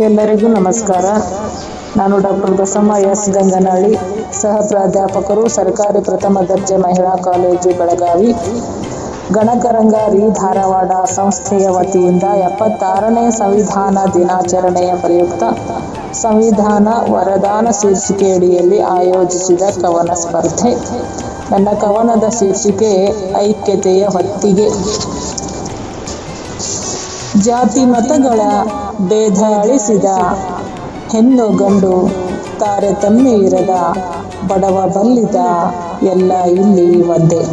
ಎಲ್ಲರಿಗೂ ನಮಸ್ಕಾರ. ನಾನು ಡಾಕ್ಟರ್ ಬಸಮ್ಮ ಎಸ್. ಗಂಗನಹಳ್ಳಿ, ಸಹ ಪ್ರಾಧ್ಯಾಪಕರು, ಸರ್ಕಾರಿ ಪ್ರಥಮ ದರ್ಜೆ ಮಹಿಳಾ ಕಾಲೇಜು ಬೆಳಗಾವಿ. ರೀ ಧಾರವಾಡ ಸಂಸ್ಥೆಯ ವತಿಯಿಂದ ಎಪ್ಪತ್ತಾರನೇ ಸಂವಿಧಾನ ದಿನಾಚರಣೆಯ ಪ್ರಯುಕ್ತ ಸಂವಿಧಾನ ವರದಾನ ಶೀರ್ಷಿಕೆಯಡಿಯಲ್ಲಿ ಆಯೋಜಿಸಿದ ಕವನ ಸ್ಪರ್ಧೆ. ನನ್ನ ಕವನದ ಶೀರ್ಷಿಕೆ, ಐಕ್ಯತೆಯ ಹೊತ್ತಿಗೆ. ಜಾತಿ ಮತಗಳ ಭೇದ ಅಳಿಸಿದ ಹೆಣ್ಣು ಗಂಡು ತಾರತಮ್ಯ ಇರದ ಬಡವ ಬಲ್ಲಿದ ಎಲ್ಲ ಇಲ್ಲಿ ಒಂದೇ.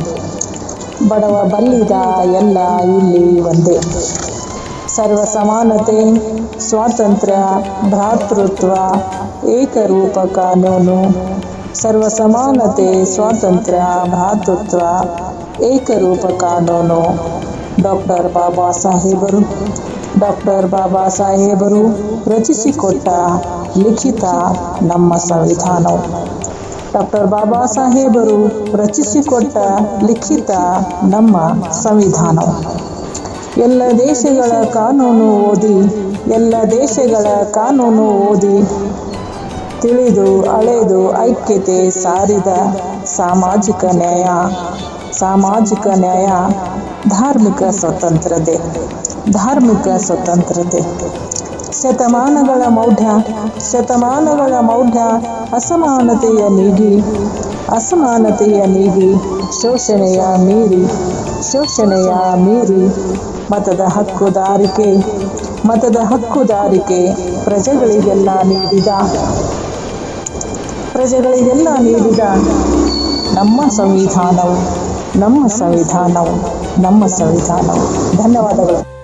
ಬಡವ ಬಲ್ಲಿದ ಎಲ್ಲ ಇಲ್ಲಿ ಒಂದೇ. ಸರ್ವ ಸಮಾನತೆ, ಸ್ವಾತಂತ್ರ್ಯ, ಭ್ರಾತೃತ್ವ, ಏಕರೂಪ ಕಾನೂನು. ಸರ್ವ ಸಮಾನತೆ, ಸ್ವಾತಂತ್ರ್ಯ, ಭ್ರಾತೃತ್ವ, ಏಕರೂಪ ಕಾನೂನು. ಡಾಕ್ಟರ್ ಬಾಬಾ ಸಾಹೇಬರು, ಡಾಕ್ಟರ್ ಬಾಬಾ ಸಾಹೇಬರು ರಚಿಸಿಕೊಟ್ಟ ಲಿಖಿತ ನಮ್ಮ ಸಂವಿಧಾನವು. ಡಾಕ್ಟರ್ ಬಾಬಾ ಸಾಹೇಬರು ರಚಿಸಿಕೊಟ್ಟ ಲಿಖಿತ ನಮ್ಮ ಸಂವಿಧಾನವು. ಎಲ್ಲ ದೇಶಗಳ ಕಾನೂನು ಓದಿ, ಎಲ್ಲ ದೇಶಗಳ ಕಾನೂನು ಓದಿ, ತಿಳಿದು ಅಳೆದು ಐಕ್ಯತೆ ಸಾರಿದ ಸಾಮಾಜಿಕ ನ್ಯಾಯ ಸಾಮಾಜಿಕ ನ್ಯಾಯ ಧಾರ್ಮಿಕ ಸ್ವತಂತ್ರತೆ ಧಾರ್ಮಿಕ ಸ್ವತಂತ್ರತೆ ಶತಮಾನಗಳ ಮೌಢ್ಯ ಶತಮಾನಗಳ ಮೌಢ್ಯ ಅಸಮಾನತೆಯ ನೀಗಿ ಅಸಮಾನತೆಯ ನೀಗಿ ಶೋಷಣೆಯ ಮೀರಿ ಶೋಷಣೆಯ ಮೀರಿ, ಮತದ ಹಕ್ಕುದಾರಿಕೆ ಮತದ ಹಕ್ಕುದಾರಿಕೆ ಪ್ರಜೆಗಳಿಗೆಲ್ಲ ನೀಡಿದ ಪ್ರಜೆಗಳಿಗೆಲ್ಲ ನೀಡಿದ ನಮ್ಮ ಸಂವಿಧಾನವು. ನಮ್ಮ ಸಂವಿಧಾನವು ನಮ್ಮ ಸಂವಿಧಾನವು. ಧನ್ಯವಾದಗಳು.